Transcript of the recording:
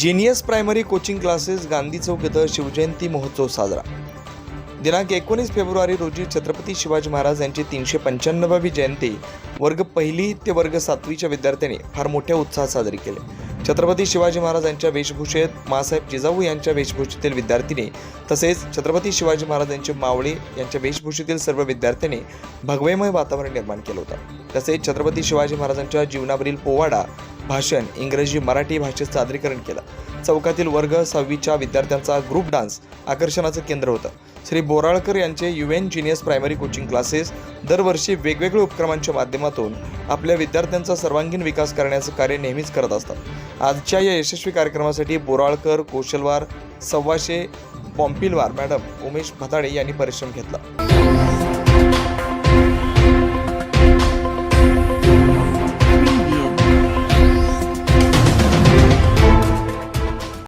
Genius primary coaching classes Gandhi Chowk इथं शिवजयंती महोत्सव साजरा. दिनांक एकोणीस फेब्रुवारी रोजी छत्रपती शिवाजी महाराज यांची तीनशे पंच्याण्णवावी जयंती वर्ग पहिली ते वर्ग सातवीच्या विद्यार्थ्यांनी फार मोठ्या उत्साहात साजरी केले. छत्रपती शिवाजी महाराज यांच्या वेशभूषेत मासाहेब जिजाऊ यांच्या वेशभूषेतील विद्यार्थिनी तसेच छत्रपती शिवाजी महाराज यांचे मावळे यांच्या वेशभूषेतील सर्व विद्यार्थ्यांनी भगवेमय वातावरण निर्माण केलं होतं. तसेच छत्रपती शिवाजी महाराजांच्या जीवनावरील पोवाडा भाषण इंग्रजी मराठी भाषेत सादरीकरण केलं. चौकातील वर्ग सहावीच्या विद्यार्थ्यांचा ग्रुप डान्स आकर्षणाचं केंद्र होतं. श्री बोराळकर यांचे U N genius primary coaching classes दरवर्षी वेगवेगळ्या उपक्रमांच्या माध्यमातून आपल्या विद्यार्थ्यांचा सर्वांगीण विकास करण्याचं कार्य नेहमीच करत असतात. आजच्या या यशस्वी कार्यक्रमासाठी बोराळकर कोशलवार सव्वाशे पॉम्पिलवार मॅडम उमेश भताडे यांनी परिश्रम घेतला.